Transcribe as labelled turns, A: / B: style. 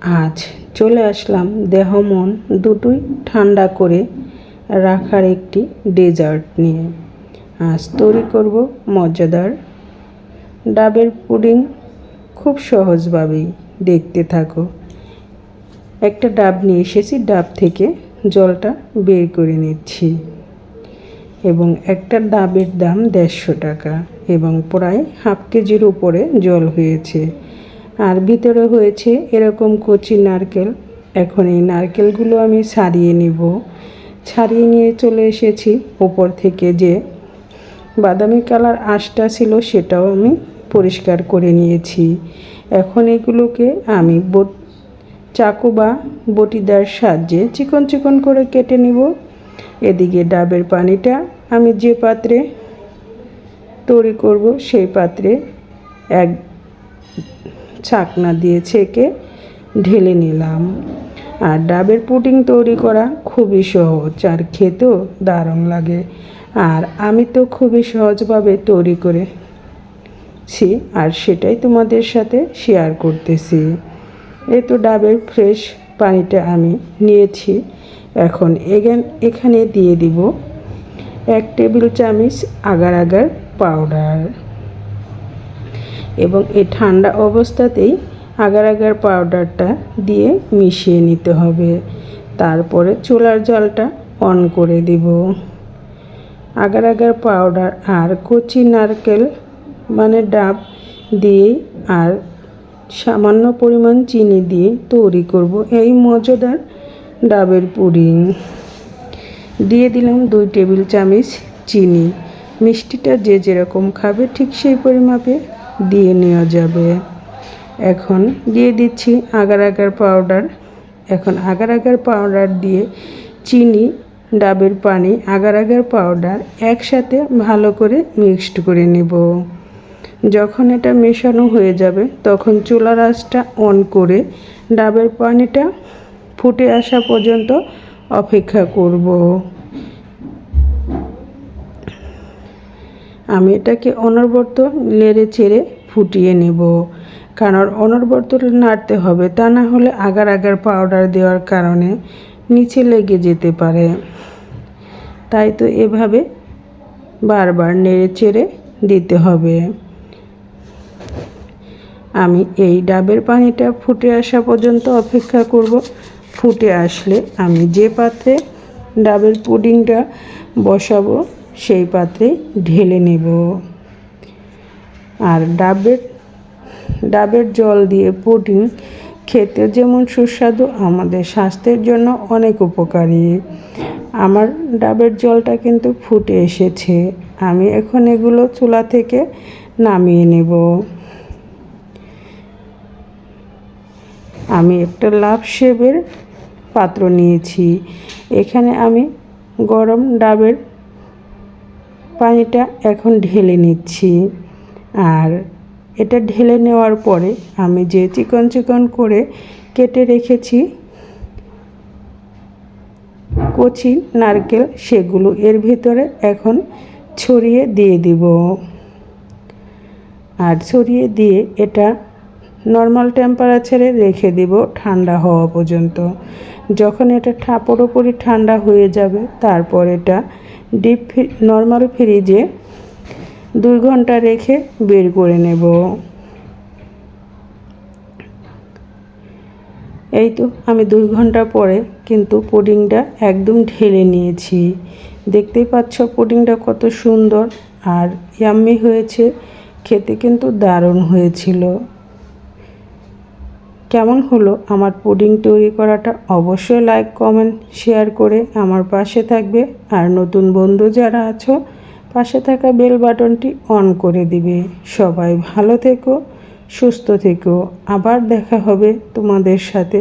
A: আজ চলে আসলাম দেহ, মন দুটোই ঠান্ডা করে রাখার একটি ডেজার্ট নিয়ে। আজ তৈরি করব মজাদার ডাবের পুডিং। খুব সহজভাবেই দেখতে থাকো। একটা ডাব নিয়ে এসেছি, ডাব থেকে জলটা বের করে নিচ্ছি। এবং একটা ডাবের দাম দেড়শো টাকা এবং প্রায় হাফ কেজির উপরে জল হয়েছে। আর ভিতরে হয়েছে এরকম কচি নারকেল। এখন এই নারকেলগুলো আমি ছাড়িয়ে নিব। ছাড়িয়ে নিয়ে চলে এসেছি উপর থেকে যে বাদামি কালার আঁশটা ছিল সেটাও আমি পরিষ্কার করে নিয়েছি। এখন এগুলোকে আমি বট, চাকু বা বটিদার সাহায্যে চিকন চিকন করে কেটে নিব। এদিকে ডাবের পানিটা আমি যে পাত্রে তৈরি করব সেই পাত্রে এক ছাকনা দিয়ে ছেঁকে ঢেলে নিলাম। আর ডাবের পুডিং তৈরি করা খুবই সহজ, আর খেতেও দারুণ লাগে। আর আমি তো খুবই সহজভাবে তৈরি করেছি, আর সেটাই তোমাদের সাথে শেয়ার করতেছি। এ তো ডাবের ফ্রেশ পানিটা আমি নিয়েছি। এখন এখান এখানে দিয়ে দিব এক টেবিল চামচ আগার আগার পাউডার এবং এই ঠান্ডা অবস্থাতেই আগার আগার পাউডারটা দিয়ে মিশিয়ে নিতে হবে। তারপরে চুলার জলটা অন করে দিব। আগার আগার পাউডার আর কচি নারকেল মানে ডাব দিয়ে আর সামান্য পরিমাণ চিনি দিয়ে তৈরি করব এই মজাদার ডাবের পুডিং। দিয়ে দিলাম দুই টেবিল চামচ চিনি। মিষ্টিটা যে যেরকম খাবে ঠিক সেই পরিমাপে দিয়ে নেওয়া যাবে। এখন দিয়ে দিচ্ছি আগার আগার পাউডার এখন আগার আগার পাউডার দিয়ে চিনি, ডাবের পানি, আগার আগার পাউডার একসাথে ভালো করে মিক্সড করে নেব। যখন এটা মেশানো হয়ে যাবে, তখন চুলার আঁচটা অন করে ডাবের পানিটা ফুটে আসা পর্যন্ত অপেক্ষা করব। আমি এটাকে অনবরত নেড়ে চেড়ে ফুটিয়ে নেব। কারণ অনবরত নাড়তে হবে, তা না হলে আগার আগার পাউডার দেওয়ার কারণে নিচে লেগে যেতে পারে। তাই তো এভাবে বারবার নেড়ে চেড়ে দিতে হবে। আমি এই ডাবের পানিটা ফুটে আসা পর্যন্ত অপেক্ষা করব। ফুটে আসলে আমি যে পাত্রে ডাবের পুডিংটা বসাবো সেই পাত্রে ঢেলে নেব। আর ডাবের ডাবের জল দিয়ে পুডিং খেতে যেমন সুস্বাদু, আমাদের স্বাস্থ্যের জন্য অনেক উপকারী। আমার ডাবের জলটা কিন্তু ফুটে এসেছে। আমি এখন এগুলো চুলা থেকে নামিয়ে নেব। আমি একটা লাভ শেপের পাত্র নিয়েছি। এখানে আমি গরম ডাবের পানিটা এখন ঢেলে নিচ্ছি। আর এটা ঢেলে নেওয়ার পরে আমি যে চিকন চিকন করে কেটে রেখেছি, কচি, নারকেল, সেগুলো এর ভিতরে এখন ছড়িয়ে দিয়ে দিব। আর ছড়িয়ে দিয়ে এটা নর্মাল টেম্পারেচারে রেখে দেব ঠান্ডা হওয়া পর্যন্ত। যখন এটা পুরোপুরি ঠান্ডা হয়ে যাবে, তারপর এটা ডিপ নর্মাল ফ্রিজে দুই ঘণ্টা রেখে বের করে নেব। এই তো আমি দুই ঘণ্টা পরে কিন্তু পুডিংটা একদম ঢেলে নিয়েছি। দেখতেই পাচ্ছ পুডিংটা কত সুন্দর আর ইয়াম্মি হয়েছে, খেতে কিন্তু দারুণ হয়েছিল। কেমন হলো আমার পুডিং তৈরি করাটা অবশ্যই লাইক কমেন্ট শেয়ার করে আমার পাশে থাকবে। আর নতুন বন্ধু যারা আছো, পাশে থাকা বেল বাটনটি অন করে দিবে। সবাই ভালো থেকো, সুস্থ থেকো। আবার দেখা হবে তোমাদের সাথে।